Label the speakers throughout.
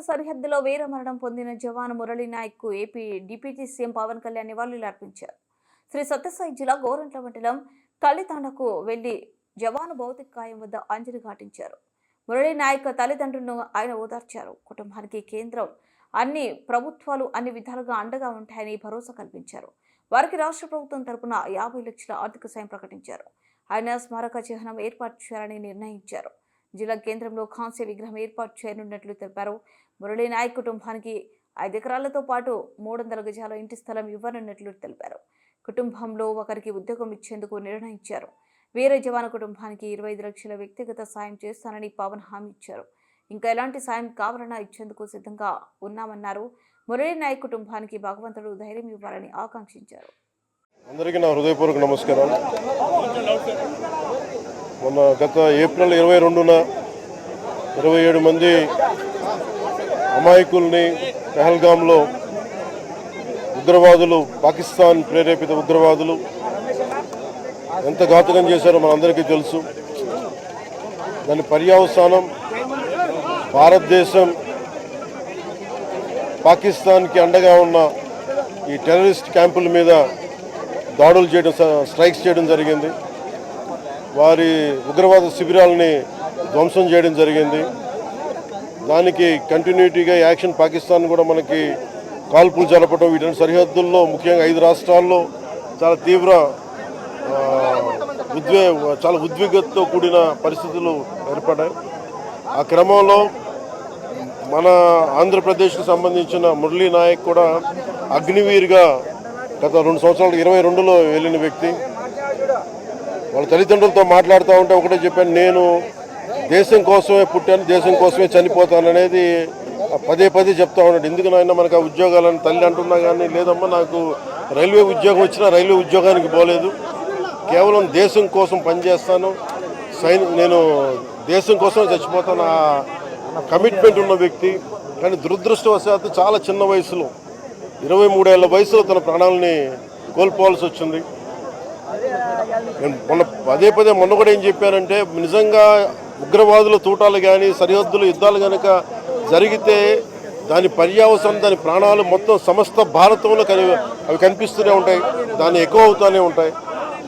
Speaker 1: సరిహద్దులో వీరమరణం పొందిన jawan Murali Naik AP deputy CM Pavan Kalyan నివాళులు అర్పించారు. శ్రీ సత్యసాయి జిల్లా గోరంట్ల మండలం కల్లితాండకు వెళ్ళి జవాను భౌతిక కాయం వద్ద అంజలి ఘాటించారు. మురళీ నాయక్ తల్లిదండ్రులను ఆయన ఓదార్చారు. కుటుంబానికి కేంద్రం అన్ని ప్రభుత్వాలు అన్ని విధాలుగా అండగా ఉంటాయని భరోసా కల్పించారు. వారికి రాష్ట్ర ప్రభుత్వం తరపున యాభై లక్షల ఆర్థిక సాయం ప్రకటించారు. ఆయన స్మారక చిహ్నం ఏర్పాటు చేయాలని నిర్ణయించారు. జిల్లా కేంద్రంలో కాంస్య విగ్రహం ఏర్పాటు చేయనున్నట్లు తెలిపారు. మురళీ నాయక్ కుటుంబానికి ఐదు ఎకరాలతో పాటు మూడు వందల గజాల ఇంటి స్థలం ఇవ్వనున్నట్లు తెలిపారు. కుటుంబంలో ఒకరికి ఉద్యోగం ఇచ్చేందుకు నిర్ణయించారు వీర జవాన్ కుటుంబానికి ఇరవై ఐదు లక్షల వ్యక్తిగత సాయం చేస్తానని పవన్ హామీ ఇచ్చారు. ఇంకా ఎలాంటి సాయం కావాలన్నా ఇచ్చేందుకు సిద్ధంగా ఉన్నామన్నారు. మురళీ నాయక్ కుటుంబానికి భగవంతుడు ధైర్యం ఇవ్వాలని ఆకాంక్షించారు.
Speaker 2: అందరికీ నా హృదయపూర్వక నమస్కారం మొన్న గత ఏప్రిల్ ఇరవై రెండున ఇరవై ఏడు మంది అమాయకుల్ని పెహల్గాంలో ఉగ్రవాదులు పాకిస్తాన్ ప్రేరేపిత ఉగ్రవాదులు ఎంత ఘాతకం చేశారో మనందరికీ తెలుసు. దాని పర్యావసానం భారతదేశం పాకిస్తాన్కి అండగా ఉన్న ఈ టెర్రరిస్ట్ క్యాంపుల మీద దాడులు చేయడం స- స్ట్రైక్స్ చేయడం జరిగింది. వారి ఉగ్రవాద శిబిరాలని ధ్వంసం చేయడం జరిగింది. దానికి కంటిన్యూటీగా యాక్షన్ పాకిస్తాన్ కూడా మనకి కాల్పులు జరపడం వీటి సరిహద్దుల్లో ముఖ్యంగా ఐదు రాష్ట్రాల్లో చాలా తీవ్ర ఉద్వే చాలా ఉద్విగతతో కూడిన పరిస్థితులు ఏర్పడ్డాయి. ఆ క్రమంలో మన ఆంధ్రప్రదేశ్కి సంబంధించిన మురళీ నాయక్ కూడా అగ్నివీర్గా గత రెండు సంవత్సరాలు ఇరవై రెండులో వెళ్ళిన వ్యక్తి. వాళ్ళ తల్లిదండ్రులతో మాట్లాడుతూ ఉంటే ఒకటే చెప్పాను నేను దేశం కోసమే పుట్టాను దేశం కోసమే చనిపోతాను అనేది పదే పదే చెప్తా ఉన్నాడు. ఎందుకు నాయన మనకు ఆ ఉద్యోగాలని తల్లి అంటున్నా కానీ లేదమ్మా నాకు రైల్వే ఉద్యోగం వచ్చినా రైల్వే ఉద్యోగానికి పోలేదు. కేవలం దేశం కోసం పనిచేస్తాను. సైన్ నేను దేశం కోసం చచ్చిపోతాను. ఆ కమిట్మెంట్ ఉన్న వ్యక్తి కానీ దురదృష్టవశాత్తు చాలా చిన్న వయసులో ఇరవై మూడేళ్ళ వయసులో తన ప్రాణాలని కోల్పోవాల్సి వచ్చింది. నేను మొన్న పదే పదే మొన్న కూడా ఏం చెప్పానంటే నిజంగా ఉగ్రవాదుల తూటాలు కానీ సరిహద్దులు యుద్ధాలు కనుక జరిగితే దాని పర్యావసరం దాని ప్రాణాలు మొత్తం సమస్త భారతంలో కని అవి కనిపిస్తూనే ఉంటాయి. దాన్ని ఎక్కువ అవుతూనే ఉంటాయి.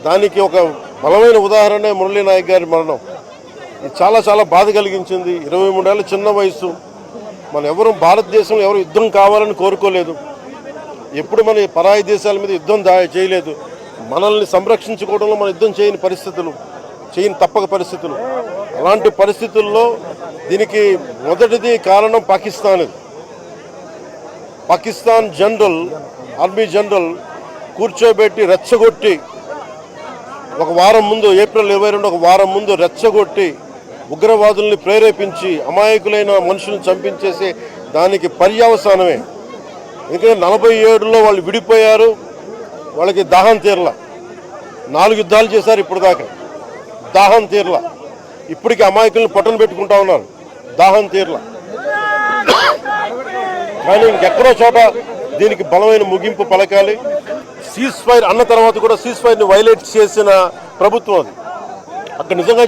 Speaker 2: దానికి ఒక బలమైన ఉదాహరణ మురళీ నాయక్ గారి మరణం. ఇది చాలా చాలా బాధ కలిగించింది. ఇరవై మూడేళ్ళ చిన్న వయసు మనం ఎవరు భారతదేశంలో ఎవరు యుద్ధం కావాలని కోరుకోలేదు. ఎప్పుడు మన పరాయి దేశాల మీద యుద్ధం దా చేయలేదు. మనల్ని సంరక్షించుకోవడంలో మన యుద్ధం చేయని పరిస్థితులు. చేయని తప్పక పరిస్థితులు. అలాంటి పరిస్థితుల్లో దీనికి మొదటిది కారణం Pakistan. Pakistan general army general కూర్చోబెట్టి రెచ్చగొట్టి ఒక వారం ముందు ఏప్రిల్ ఇరవై రెండు ఒక వారం ముందు రెచ్చగొట్టి ఉగ్రవాదుల్ని ప్రేరేపించి అమాయకులైన మనుషులను చంపించేసే దానికి పర్యావసానమే. ఎందుకంటే నలభై ఏడులో వాళ్ళు విడిపోయారు వాళ్ళకి దాహం తీరల. నాలుగు యుద్ధాలు చేశారు ఇప్పుడు దాకా దాహం తీర్ల. ఇప్పటికి అమాయకులను పట్టణ పెట్టుకుంటా ఉన్నారు. దాహం తీర్ల. కానీ ఇంకెక్కడో చోట దీనికి బలమైన ముగింపు పలకాలి. సీజ్ ఫైర్ అన్న తర్వాత కూడా సీజ్ ఫైర్ని వైలేట్ చేసిన ప్రభుత్వం అది. అక్కడ నిజంగా